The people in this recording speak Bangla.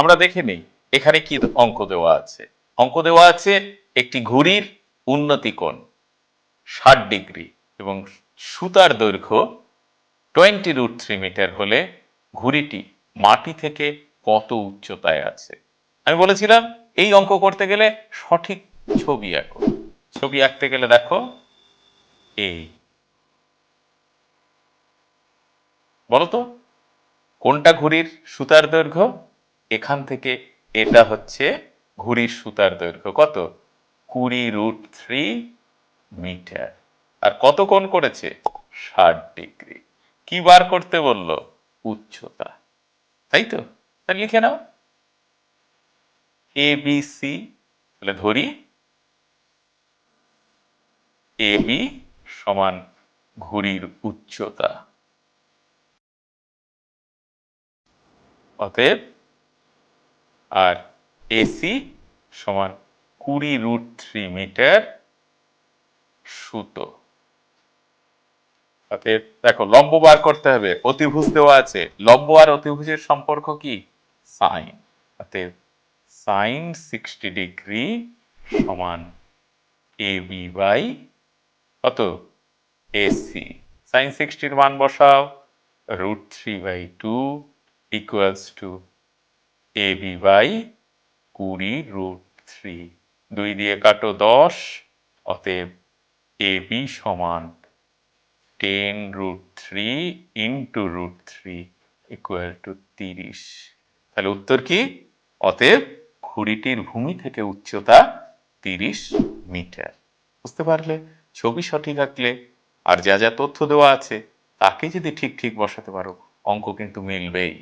আমরা দেখে নেই, এখানে কি অঙ্ক দেওয়া আছে? অঙ্ক দেওয়া আছে একটি ঘুড়ির উন্নতি কোণ, ষাট ডিগ্রি এবং সুতার দৈর্ঘ্য টোয়েন্টি রুট থ্রি মিটার হলে ঘুড়িটি মাটি থেকে কত উচ্চতায় আছে? আমি বলেছিলাম, এই অঙ্ক করতে গেলে সঠিক ছবি আঁকো। ছবি আঁকতে গেলে দেখো এই বলো তো, কোনটা ঘুড়ির সুতার দৈর্ঘ্য? এখান থেকে এটা হচ্ছে ঘুড়ির সুতার দৈর্ঘ্য। কত? কুড়ি রুট থ্রি মিটার। আর কত কোণ করেছে? ষাট ডিগ্রি। কি বার করতে বলল? উচ্চতা। তাই তো? তাহলে লিখে নাও। এ বি সি তাহলে ধরি। এ বি সমান ঘুড়ির উচ্চতা। অতএব আর এসি সমান কুড়ি রুট থ্রি মিটার সুতো। দেখো, লম্ব বার করতে হবে, অতিভুজ দেওয়া আছে। লম্ব আর অতিভুজের সম্পর্ক কি? সাইন। অতএব সাইন সিক্সটি ডিগ্রি সমান এ বি বাই কত? এসি সাইন সিক্সটির মান বসাও, root three by two equals to A B by কুড়ি রুট থ্রি দুই দিয়ে কাটো দশ, অতএব এ বি সমান ten root three into root three equal to তিরিশ। তাহলে উত্তর কি? অতএব ঘুড়িটির ভূমি থেকে উচ্চতা তিরিশ মিটার। বুঝতে পারলে? ছবি সঠিক আঁকলে আর যা যা তথ্য দেওয়া আছে, তাকে যদি ঠিক ঠিক বসাতে পারো, অঙ্ক কিন্তু মিলবেই।